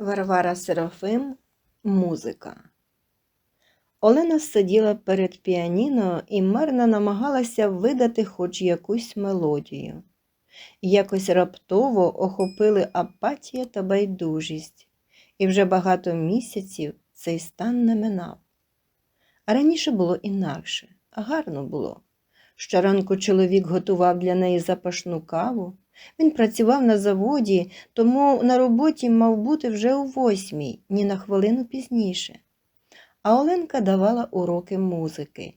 Варвара Серафим Музика. Олена сиділа перед піаніно і марно намагалася видати хоч якусь мелодію. Якось раптово охопили апатія та байдужість, і вже багато місяців цей стан не минав. А раніше було інакше, гарно було. Щоранку чоловік готував для неї запашну каву. Він працював на заводі, тому на роботі мав бути вже о восьмій, ні на хвилину пізніше. А Оленка давала уроки музики,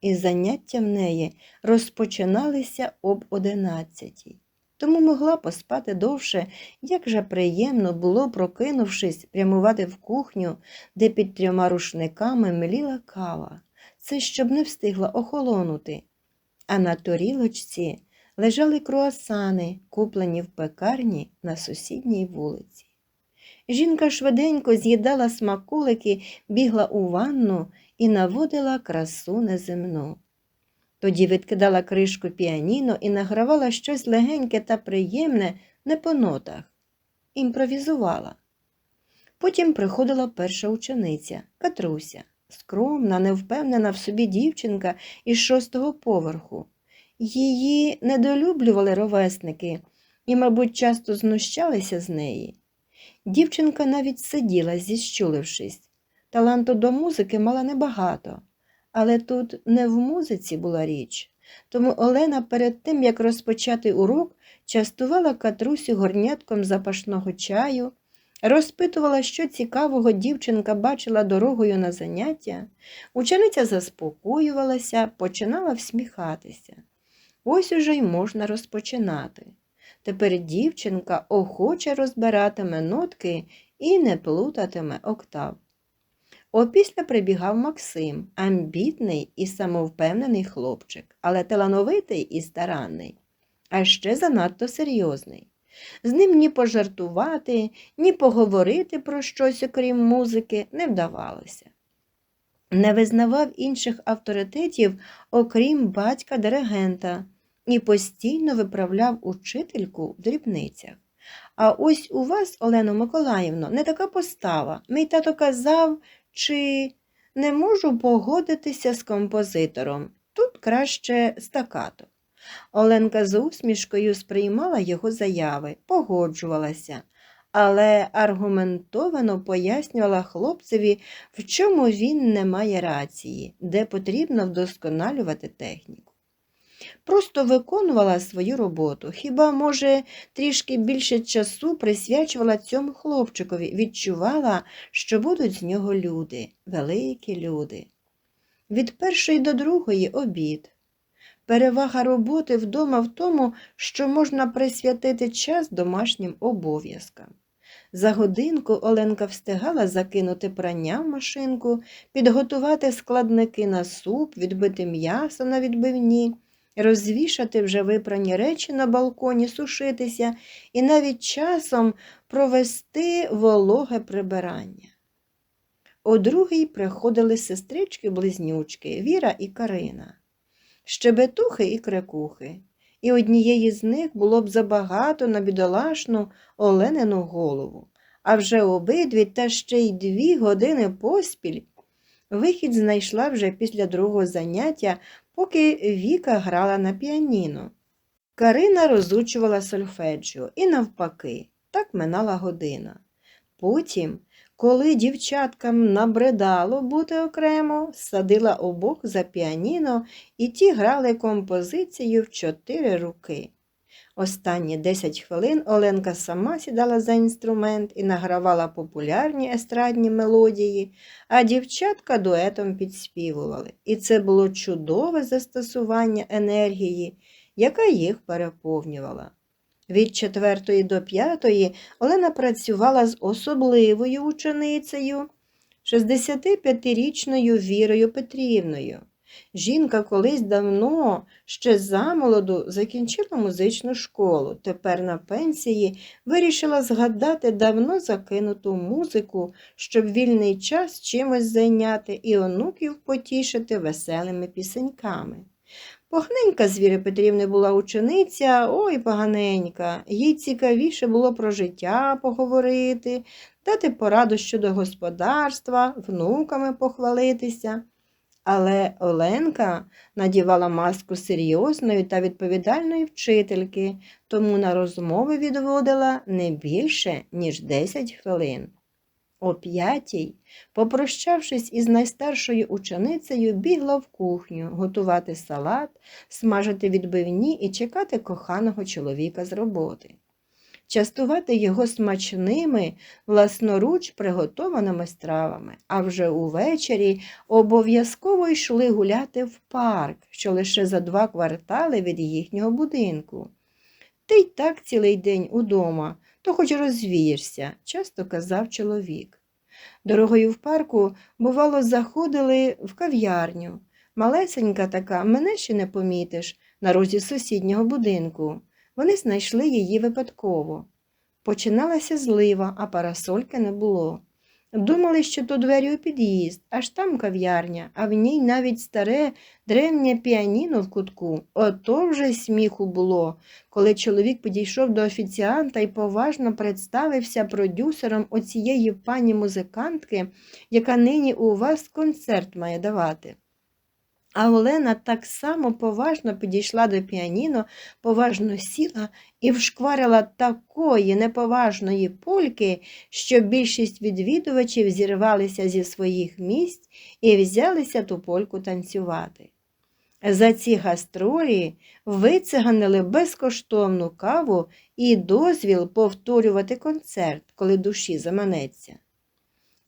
і заняття в неї розпочиналися об одинадцятій. Тому могла поспати довше, як же приємно було, прокинувшись, прямувати в кухню, де під трьома рушниками мліла кава. Це щоб не встигла охолонути. А на торілочці лежали круасани, куплені в пекарні на сусідній вулиці. Жінка швиденько з'їдала смаколики, бігла у ванну і наводила красу неземну. Тоді відкидала кришку піаніно і награвала щось легеньке та приємне не по нотах. Імпровізувала. Потім приходила перша учениця Катруся, скромна, невпевнена в собі дівчинка із шостого поверху. Її недолюблювали ровесники і, мабуть, часто знущалися з неї. Дівчинка навіть сиділа, зіщулившись. Таланту до музики мала небагато, але тут не в музиці була річ. Тому Олена перед тим, як розпочати урок, частувала Катрусю горнятком запашного чаю, розпитувала, що цікавого дівчинка бачила дорогою на заняття, учениця заспокоювалася, починала всміхатися. Ось уже й можна розпочинати. Тепер дівчинка охоче розбиратиме нотки і не плутатиме октав. Опісля прибігав Максим, амбітний і самовпевнений хлопчик, але талановитий і старанний, а ще занадто серйозний. З ним ні пожартувати, ні поговорити про щось, окрім музики, не вдавалося. Не визнавав інших авторитетів, окрім батька диригента, і постійно виправляв учительку в дрібницях. А ось у вас, Олено Миколаївно, не така постава. Мій тато казав, чи не можу погодитися з композитором. Тут краще стакато. Оленка з усмішкою сприймала його заяви, погоджувалася, але аргументовано пояснювала хлопцеві, в чому він не має рації, де потрібно вдосконалювати техніку. Просто виконувала свою роботу, хіба, може, трішки більше часу присвячувала цьому хлопчикові, відчувала, що будуть з нього люди, великі люди. Від першої до другої обід. Перевага роботи вдома в тому, що можна присвятити час домашнім обов'язкам. За годинку Оленка встигала закинути прання в машинку, підготувати складники на суп, відбити м'ясо на відбивні, розвішати вже випрані речі на балконі, сушитися і навіть часом провести вологе прибирання. О другій приходили сестрички-близнючки Віра і Карина, щебетухи і крикухи, і однієї з них було б забагато на бідолашну Оленину голову, а вже обидві та ще й дві години поспіль. Вихід знайшла вже після другого заняття, поки Віка грала на піаніно. Карина розучувала сольфеджіо і навпаки, так минала година. Потім, коли дівчаткам набридало бути окремо, садила обох за піаніно, і ті грали композицію в чотири руки. Останні 10 хвилин Оленка сама сідала за інструмент і награвала популярні естрадні мелодії, а дівчатка дуетом підспівували. І це було чудове застосування енергії, яка їх переповнювала. Від четвертої до п'ятої Олена працювала з особливою ученицею, 65-річною Вірою Петрівною. Жінка колись давно, ще замолоду, закінчила музичну школу. Тепер на пенсії вирішила згадати давно закинуту музику, щоб вільний час чимось зайняти і онуків потішити веселими пісеньками. Поганенька з Петрівни була учениця, ой поганенька. Їй цікавіше було про життя поговорити, дати пораду щодо господарства, внуками похвалитися. Але Оленка надівала маску серйозної та відповідальної вчительки, тому на розмови відводила не більше, ніж 10 хвилин. О п'ятій, попрощавшись із найстаршою ученицею, бігла в кухню готувати салат, смажити відбивні і чекати коханого чоловіка з роботи, частувати його смачними, власноруч приготованими стравами, а вже увечері обов'язково йшли гуляти в парк, що лише за два квартали від їхнього будинку. Ти й так цілий день удома, то хоч розвієшся, часто казав чоловік. Дорогою в парку, бувало, заходили в кав'ярню. Малесенька така, мене ще не помітиш, на розі сусіднього будинку. Вони знайшли її випадково. Починалася злива, а парасольки не було. Думали, що то двері у під'їзд, аж там кав'ярня, а в ній навіть старе древнє піаніно в кутку. Ото вже сміху було, коли чоловік підійшов до офіціанта і поважно представився продюсером оцієї пані музикантки, яка нині у вас концерт має давати. А Олена так само поважно підійшла до піаніно, поважно сіла і вшкварила такої неповажної польки, що більшість відвідувачів зірвалися зі своїх місць і взялися ту польку танцювати. За ці гастролі вициганили безкоштовну каву і дозвіл повторювати концерт, коли душі заманеться.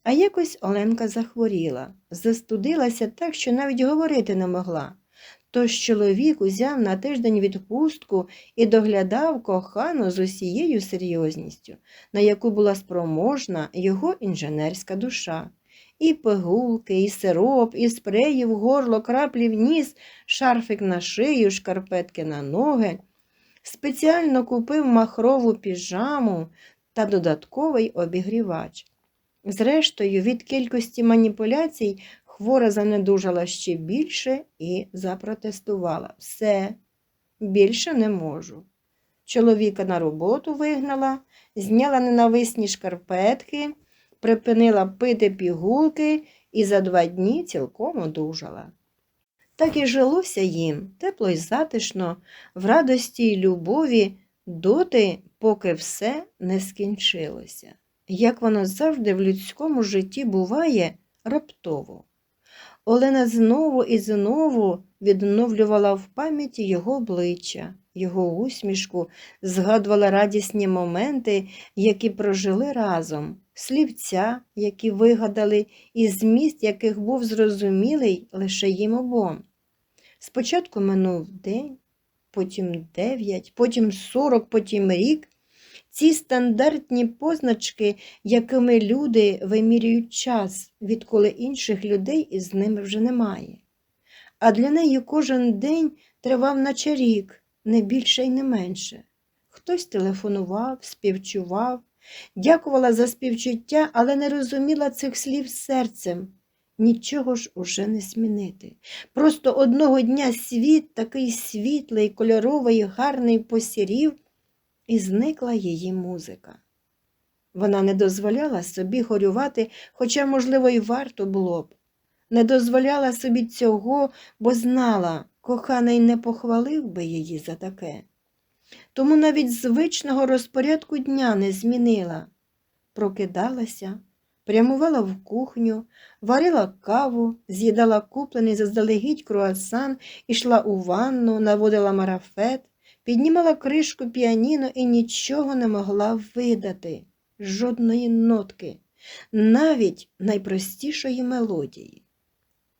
А якось Оленка захворіла, застудилася так, що навіть говорити не могла. Тож чоловік узяв на тиждень відпустку і доглядав кохану з усією серйозністю, на яку була спроможна його інженерська душа. І пигулки, і сироп, і спреї в горло, краплі в ніс, шарфик на шию, шкарпетки на ноги. Спеціально купив махрову піжаму та додатковий обігрівач. Зрештою, від кількості маніпуляцій хвора занедужала ще більше і запротестувала. Все, більше не можу. Чоловіка на роботу вигнала, зняла ненависні шкарпетки, припинила пити пігулки і за два дні цілком одужала. Так і жилося їм тепло й затишно, в радості й любові, доти, поки все не скінчилося як воно завжди в людському житті буває раптово. Олена знову і знову відновлювала в пам'яті його обличчя, його усмішку, згадувала радісні моменти, які прожили разом, слівця, які вигадали, і зміст яких був зрозумілий лише їм обом. Спочатку минув день, потім дев'ять, потім сорок, потім рік. Ці стандартні позначки, якими люди вимірюють час, відколи інших людей із ними вже немає. А для неї кожен день тривав наче рік, не більше й не менше. Хтось телефонував, співчував, дякувала за співчуття, але не розуміла цих слів серцем. Нічого ж уже не змінити. Просто одного дня світ, такий світлий, кольоровий, гарний посірів і зникла її музика. Вона не дозволяла собі горювати, хоча, можливо, й варто було б. Не дозволяла собі цього, бо знала, коханий не похвалив би її за таке. Тому навіть звичного розпорядку дня не змінила. Прокидалася, прямувала в кухню, варила каву, з'їдала куплений заздалегідь круасан, ішла у ванну, наводила марафет, Піднімала кришку піаніно і нічого не могла видати, жодної нотки, навіть найпростішої мелодії.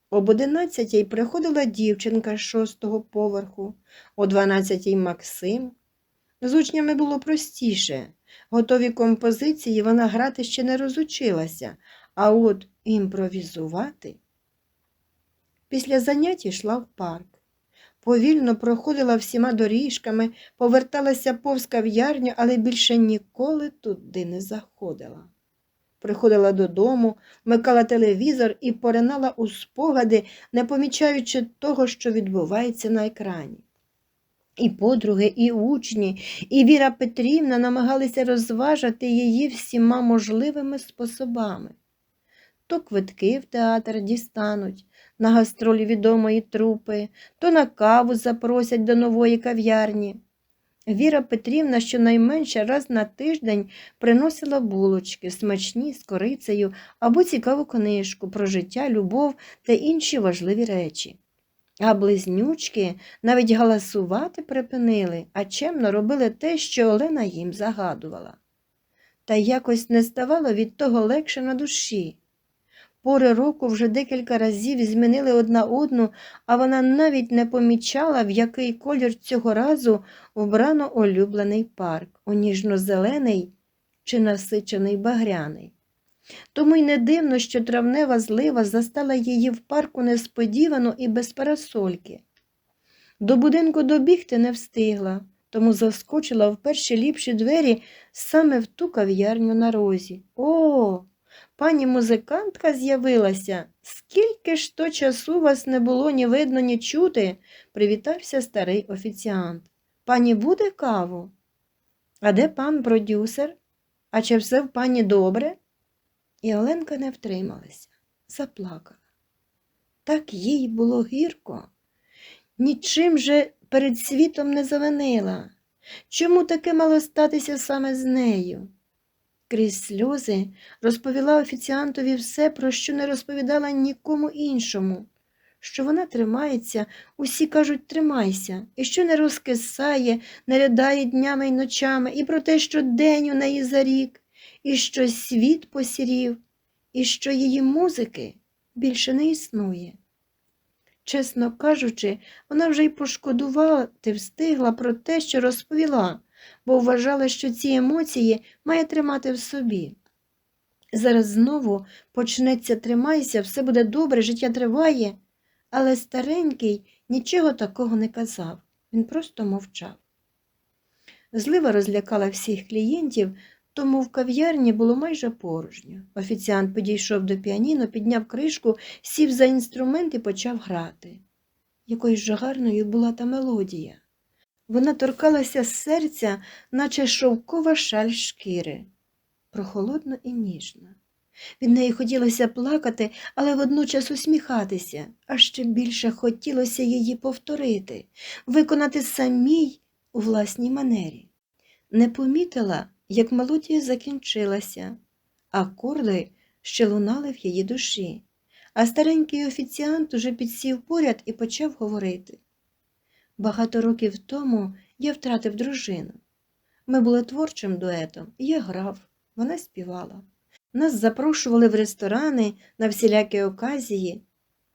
Об одинадцятій приходила дівчинка шостого поверху, о дванадцятій Максим. З учнями було простіше. Готові композиції вона грати ще не розучилася, а от імпровізувати. Після занять йшла в парк повільно проходила всіма доріжками, поверталася повз кав'ярню, але більше ніколи туди не заходила. приходила додому, вмикала телевізор і поринала у спогади, не помічаючи того, що відбувається на екрані. І подруги, і учні, і Віра Петрівна намагалися розважати її всіма можливими способами. То квитки в театр дістануть, на гастролі відомої трупи, то на каву запросять до нової кав'ярні. Віра Петрівна щонайменше раз на тиждень приносила булочки, смачні з корицею або цікаву книжку про життя, любов та інші важливі речі. А близнючки навіть галасувати припинили, а чемно робили те, що Олена їм загадувала. Та якось не ставало від того легше на душі. Пори року вже декілька разів змінили одна одну, а вона навіть не помічала, в який колір цього разу вбрано улюблений парк, у ніжно-зелений чи насичений багряний. Тому й не дивно, що травнева злива застала її в парку несподівано і без парасольки. До будинку добігти не встигла, тому заскочила в перші ліпші двері саме в ту кав'ярню на розі. О, пані музикантка з'явилася. Скільки ж то часу вас не було ні видно, ні чути, привітався старий офіціант. Пані буде каву? А де пан продюсер? А чи все в пані добре? І Оленка не втрималася, заплакала. Так їй було гірко. Нічим же перед світом не завинила. Чому таке мало статися саме з нею? Крізь сльози розповіла офіціантові все, про що не розповідала нікому іншому, що вона тримається, усі кажуть тримайся, і що не розкисає, не ридає днями й ночами, і про те, що день у неї за рік, і що світ посірів, і що її музики більше не існує. Чесно кажучи, вона вже й пошкодувати встигла про те, що розповіла, бо вважала, що ці емоції має тримати в собі. Зараз знову почнеться тримайся, все буде добре, життя триває, але старенький нічого такого не казав, він просто мовчав. Злива розлякала всіх клієнтів, тому в кав'ярні було майже порожньо. Офіціант підійшов до піаніно, підняв кришку, сів за інструмент і почав грати. Якою ж гарною була та мелодія. Вона торкалася серця, наче шовкова шаль шкіри, прохолодно і ніжно. Від неї хотілося плакати, але водночас усміхатися, а ще більше хотілося її повторити, виконати самій у власній манері. Не помітила, як мелодія закінчилася, акорди ще лунали в її душі, а старенький офіціант уже підсів поряд і почав говорити. Багато років тому я втратив дружину. Ми були творчим дуетом, я грав, вона співала. Нас запрошували в ресторани на всілякі оказії,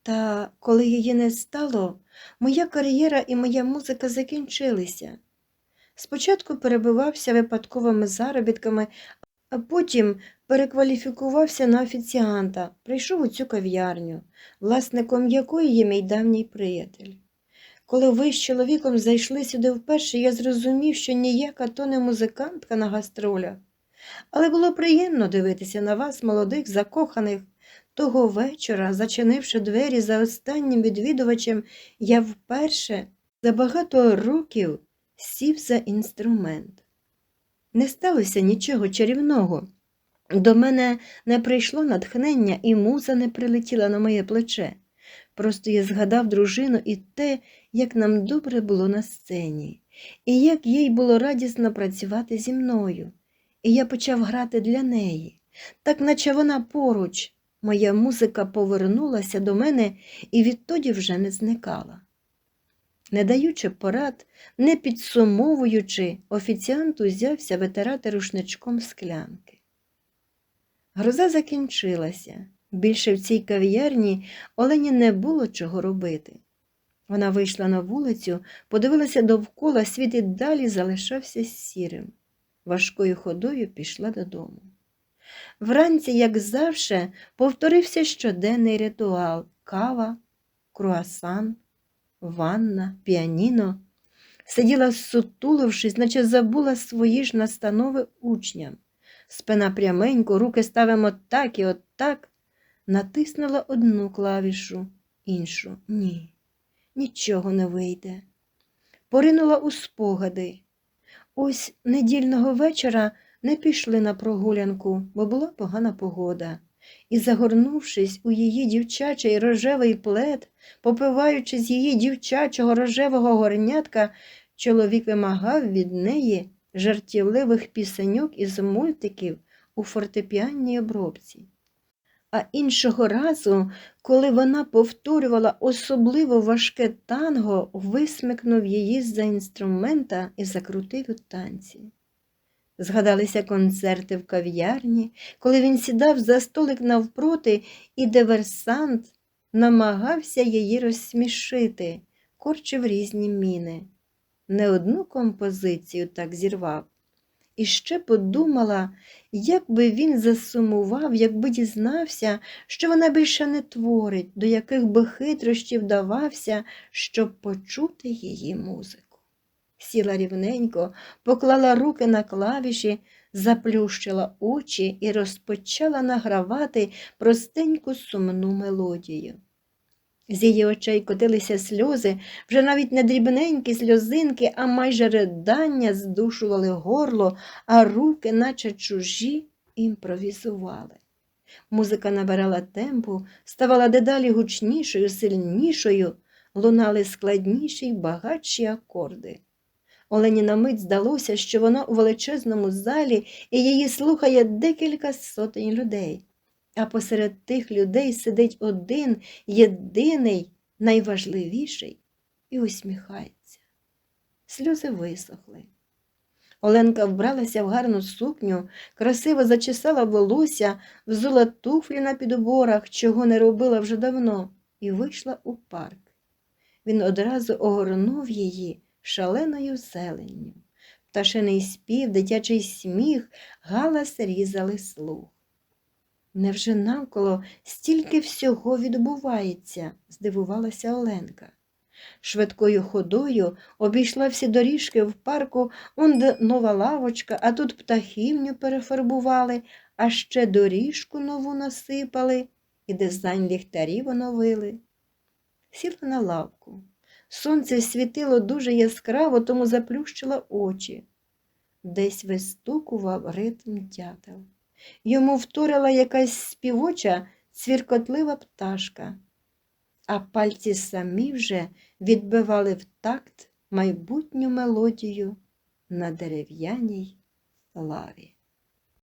та коли її не стало, моя кар'єра і моя музика закінчилися. Спочатку перебивався випадковими заробітками, а потім перекваліфікувався на офіціанта, прийшов у цю кав'ярню, власником якої є мій давній приятель. Коли ви з чоловіком зайшли сюди вперше, я зрозумів, що ніяка то не музикантка на гастролях. Але було приємно дивитися на вас, молодих, закоханих. Того вечора, зачинивши двері за останнім відвідувачем, я вперше за багато років сів за інструмент. Не сталося нічого чарівного. До мене не прийшло натхнення, і муза не прилетіла на моє плече. Просто я згадав дружину і те, як нам добре було на сцені, і як їй було радісно працювати зі мною. І я почав грати для неї, так наче вона поруч. Моя музика повернулася до мене і відтоді вже не зникала. Не даючи порад, не підсумовуючи, офіціант узявся витирати рушничком склянки. Гроза закінчилася. Більше в цій кав'ярні Олені не було чого робити. Вона вийшла на вулицю, подивилася довкола, світ і далі залишався сірим. Важкою ходою пішла додому. Вранці, як завше, повторився щоденний ритуал кава, круасан, ванна, піаніно. Сиділа, сутулившись, наче забула свої ж настанови учням. спина пряменько, руки ставимо так і от так. Натиснула одну клавішу, іншу ні, нічого не вийде. Поринула у спогади. Ось недільного вечора не пішли на прогулянку, бо була погана погода. І, загорнувшись у її дівчачий рожевий плед, попиваючи з її дівчачого рожевого горнятка, чоловік вимагав від неї жартівливих пісеньок із мультиків у фортепіанній обробці. А іншого разу, коли вона повторювала особливо важке танго, висмикнув її з-за інструмента і закрутив у танці. Згадалися концерти в кав'ярні, коли він сідав за столик навпроти, і диверсант намагався її розсмішити, корчив різні міни. Не одну композицію так зірвав. І ще подумала, як би він засумував, якби дізнався, що вона більше не творить, до яких би хитрощів давався, щоб почути її музику. Сіла рівненько, поклала руки на клавіші, заплющила очі і розпочала награвати простеньку сумну мелодію. З її очей котилися сльози, вже навіть не дрібненькі сльозинки, а майже ридання здушували горло, а руки, наче чужі, імпровізували. Музика набирала темпу, ставала дедалі гучнішою, сильнішою, лунали складніші й багатші акорди. Олені на мить здалося, що вона у величезному залі і її слухає декілька сотень людей. А посеред тих людей сидить один, єдиний, найважливіший і усміхається. Сльози висохли. Оленка вбралася в гарну сукню, красиво зачесала волосся, взула туфлі на підборах, чого не робила вже давно, і вийшла у парк. Він одразу огорнув її шаленою зеленню. Пташиний спів, дитячий сміх, галас різали слух. Невже навколо стільки всього відбувається? здивувалася Оленка. Швидкою ходою обійшла всі доріжки в парку, онде нова лавочка, а тут птахівню перефарбували, а ще доріжку нову насипали і дизайн ліхтарів оновили. Сіла на лавку. Сонце світило дуже яскраво, тому заплющила очі. Десь вистукував ритм дятел. Йому вторила якась співоча, цвіркотлива пташка, а пальці самі вже відбивали в такт майбутню мелодію на дерев'яній лаві.